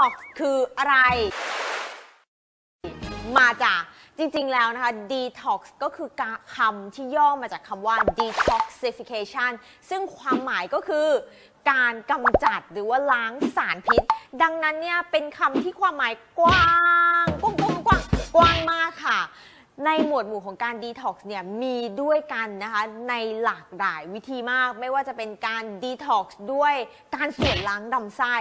detox คืออะไร มาจากจริงๆ แล้วนะคะ detox ก็คือคำที่ย่อมาจากคำว่า detoxification ซึ่งความหมายก็คือการกำจัดหรือว่าล้างสารพิษ ดังนั้นเนี่ยเป็นคำที่ความหมายกว้างกว้างกว้างกว้างกว้างมากค่ะ ในหมวดหมู่ของการ detox เนี่ยมีด้วยกันนะคะในหลากหลายวิธีมาก ไม่ว่าจะเป็นการ detox ด้วยการส่วนล้างลำไส้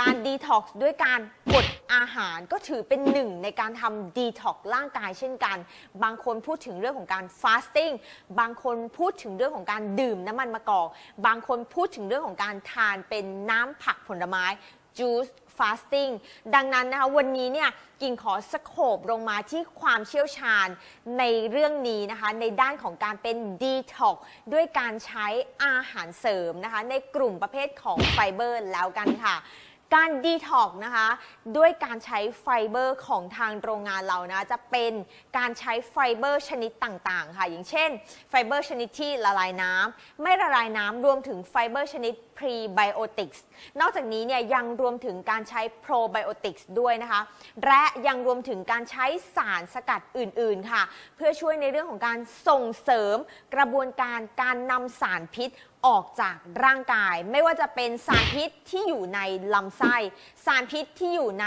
การ detox ด้วยการกดอาหารก็ถือเป็นหนึ่งในการทำ detox ร่างกายเช่นกัน บางคนพูดถึงเรื่องของการ fasting บางคนพูดถึงเรื่องของการดื่มน้ำมันมะกอก บางคนพูดถึงเรื่องของการทานเป็นน้ำผักผลไม้ juice fasting ดังนั้นนะคะวันนี้เนี่ยกิ่งขอสโคบลงมาที่ความเชี่ยวชาญในเรื่องนี้นะคะในด้านของการเป็น detox ด้วยการใช้อาหารเสริมนะคะในกลุ่มประเภทของไฟเบอร์แล้วกันค่ะ การดีท็อกนะคะ ด้วยการใช้ไฟเบอร์ของทางโรงงานเรานะจะเป็นการใช้ไฟเบอร์ชนิดต่างๆ ค่ะ อย่างเช่น ไฟเบอร์ชนิดที่ละลายน้ำไม่ละลายน้ำรวมถึงไฟเบอร์ชนิด prebiotics นอกจากนี้เนี่ยยังรวมถึงการใช้ probiotics ด้วยนะคะ และยังรวมถึงการใช้สารสกัดอื่นๆค่ะ เพื่อช่วยในเรื่องของการส่งเสริมกระบวนการการนำสารพิษออกจากร่างกาย ไม่ว่าจะเป็นสารพิษที่อยู่ในลำไส้ สารพิษที่อยู่ใน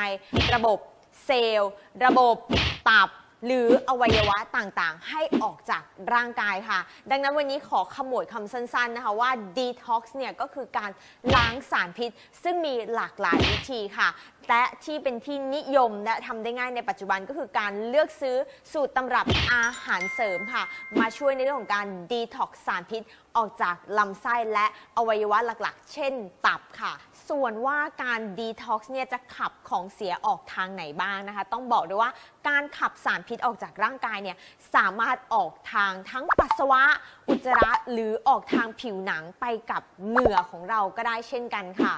ระบบเซลล์ ระบบตับ หรืออวัยวะต่างๆ ให้ออกจากร่างกายค่ะ ดังนั้นวันนี้ขอขมวดคำสั้นๆนะคะว่า detox เนี่ยก็คือการล้างสารพิษ ซึ่งมีหลากหลายวิธีค่ะ และที่เป็นที่นิยมและทำได้ง่ายในปัจจุบันก็คือการเลือกซื้อสูตรตำรับอาหารเสริมค่ะ มาช่วยในเรื่องของการ detox สารพิษออกจากลำไส้และอวัยวะหลักๆ เช่น ตับค่ะ ส่วนว่าการ detox เนี่ยจะขับของเสียออกทางไหนบ้างนะคะ ต้องบอกด้วยว่าการขับสารพิษออกจากร่างกายเนี่ยสามารถออกทางทั้งปัสสาวะ อุจจาระหรือออกทางผิวหนังไปกับเหงื่อของเราก็ได้เช่นกันค่ะ